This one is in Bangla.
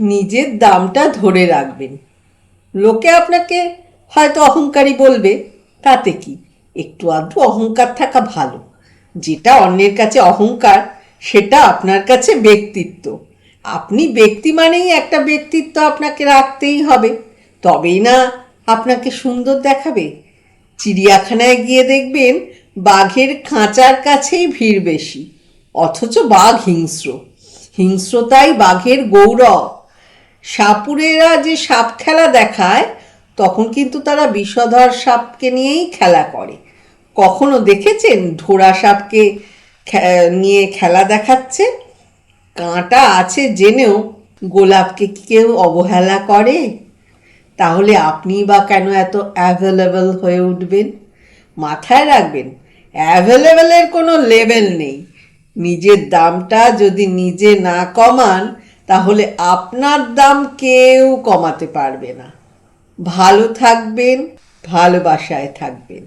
নিজের দামটা ধরে রাখবেন। লোকে আপনাকে হয়তো অহংকারী বলবে, তাতে কি? একটু আধটু অহংকার থাকা ভালো। যেটা অন্যের কাছে অহংকার, সেটা আপনার কাছে ব্যক্তিত্ব। আপনি ব্যক্তি মানেই একটা ব্যক্তিত্ব আপনাকে রাখতেই হবে। তবেই না আপনাকে সুন্দর দেখাবে। চিড়িয়াখানায় গিয়ে দেখবেন বাঘের খাঁচার কাছেই ভিড় বেশি, অথচ বাঘ হিংস্র। হিংস্রতাই বাঘের গৌরব। সাপুরেরা যে সাপ খেলা দেখায়, তখন কিন্তু তারা বিষধর সাপকে নিয়েই খেলা করে। কখনো দেখেছেন ঢোড়া সাপকে নিয়ে খেলা দেখাচ্ছে? কাঁটা আছে জেনেও গোলাপকে কি কেউ অবহেলা করে? তাহলে আপনি বা কেন এত অ্যাভেলেবল হয়ে উঠবেন? মাথায় রাখবেন অ্যাভেলেবেলের কোনো লেভেল নেই। নিজের দামটা যদি নিজে না কমান তাহলে আপনার দাম কেউ কমাতে পারবে না। ভালো থাকবেন ভালোবাসায় থাকবেন।